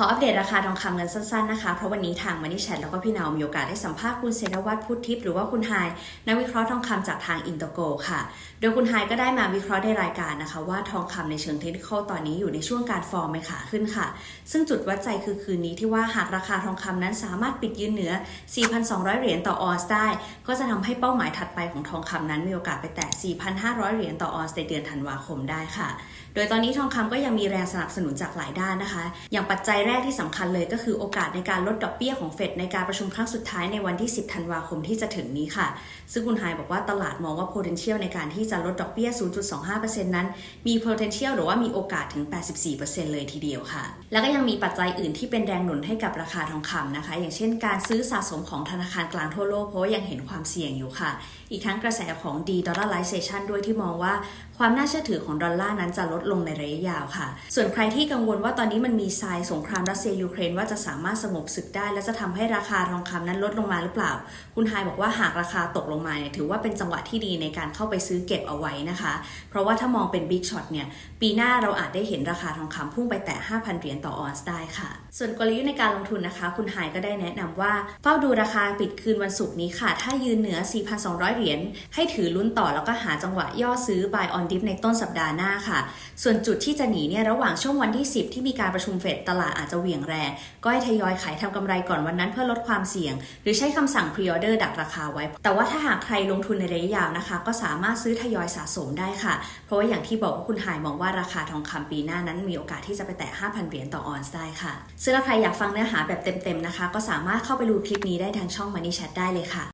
ขออัปเดตราคาทองคำกันสั้นๆนะคะ เพราะวันนี้ทางมันนี่แชทแล้วก็พี่นาวมีโอกาสได้สัมภาษณ์คุณเศรษฐวัฒน์พุทธิพย์หรือว่าคุณไฮนักวิเคราะห์ทองคำจากทางอินเตโกค่ะ โดยคุณไฮก็ได้มาวิเคราะห์ในรายการนะคะ ว่าทองคำในเชิงเทคนิคตอนนี้อยู่ในช่วงการฟอร์มไปขาขึ้นค่ะ ซึ่งจุดวัดใจคือคืนนี้ที่ว่าหากราคาทองคำนั้นสามารถปิดยืนเหนือ 4,200 เหรียญต่อออนซ์ได้ ก็จะทำให้เป้าหมายถัดไปของทองคำนั้นมีโอกาสไปแตะ 4,500 เหรียญต่อออนซ์ในเดือนธันวาคมได้ค่ะ โดยตอนนี้ทองคำก็ยังมีแรงสนับสนุนจากหลายด้านนะคะ อย่างปัจจัยแรกที่สำคัญเลยก็คือโอกาสในการลดดอกเบี้ยของเฟดในการประชุมครั้งสุดท้ายในวันที่ 10 ธันวาคมที่จะถึงนี้ค่ะ ซึ่งคุณไฮบอกว่าตลาดมองว่า potential ในการที่จะลดดอกเบี้ย 0.25%นั้น มี potential หรือว่ามีโอกาสถึง 84%เลยทีเดียวค่ะ แล้วก็ยังมีปัจจัยอื่นที่เป็นแรงหนุนให้กับราคาทองคำนะคะ อย่างเช่นการซื้อสะสมของธนาคารกลางทั่วโลกเพราะยังเห็นความเสี่ยงอยู่ค่ะ อีกทั้งกระแสของ de-dollarization ด้วยที่มองว่าความน่าเชื่อถือของดอลลาร์นั้นจะลดลงในระยะยาวค่ะ ส่วนใครที่กังวลว่าตอนนี้มันมีทรายสงครามรัสเซียยูเครนว่าจะสามารถสงบศึกได้ และจะทำให้ราคาทองคำนั้นลดลงมาหรือเปล่า คุณไฮบอกว่าหากราคาตกลงมาเนี่ยถือว่าเป็นจังหวะที่ดีในการเข้าไปซื้อเก็บเอาไว้นะคะ เพราะว่าถ้ามองเป็นบิ๊กช็อตเนี่ยปีหน้าเราอาจได้เห็นราคาทองคำพุ่งไปแตะ5,000 เหรียญต่อออนซ์ได้ค่ะ ส่วนกลยุทธ์ในการลงทุนนะคะ คุณไฮก็ได้แนะนำว่าเฝ้าดูราคาปิดคืนวันศุกร์นี้ค่ะ ถ้ายืนเหนือ 4,200 เหรียญให้ถือลุ้นต่อแล้วก็หาจังหวะย่อซื้อ buy on dip ในต้นสัปดาห์หน้าค่ะ ส่วนจุดที่จะหนีเนี่ยระหว่างช่วงวันที่ 10 ที่มีการประชุมเฟดตลาดอาจจะเหวี่ยงแรง ก็ให้ทยอยขายทำกำไรก่อนวันนั้นเพื่อลดความเสี่ยง หรือใช้คำสั่ง pre-order ดักราคาไว้ แต่ว่าถ้าหากใครลงทุนในระยะยาวนะคะ ก็สามารถซื้อทยอยสะสมได้ค่ะ เพราะว่าอย่างที่บอกว่าคุณหายมองว่าราคาทองคำปีหน้านั้นมีโอกาสที่จะไปแตะ5,000เหรียญต่อออนซ์ได้ค่ะซึ่งถ้าใครอยากฟังเนื้อหาแบบเต็มๆนะคะ ก็สามารถเข้าไปดูคลิปนี้ได้ทางช่อง Money Chat ได้เลยค่ะ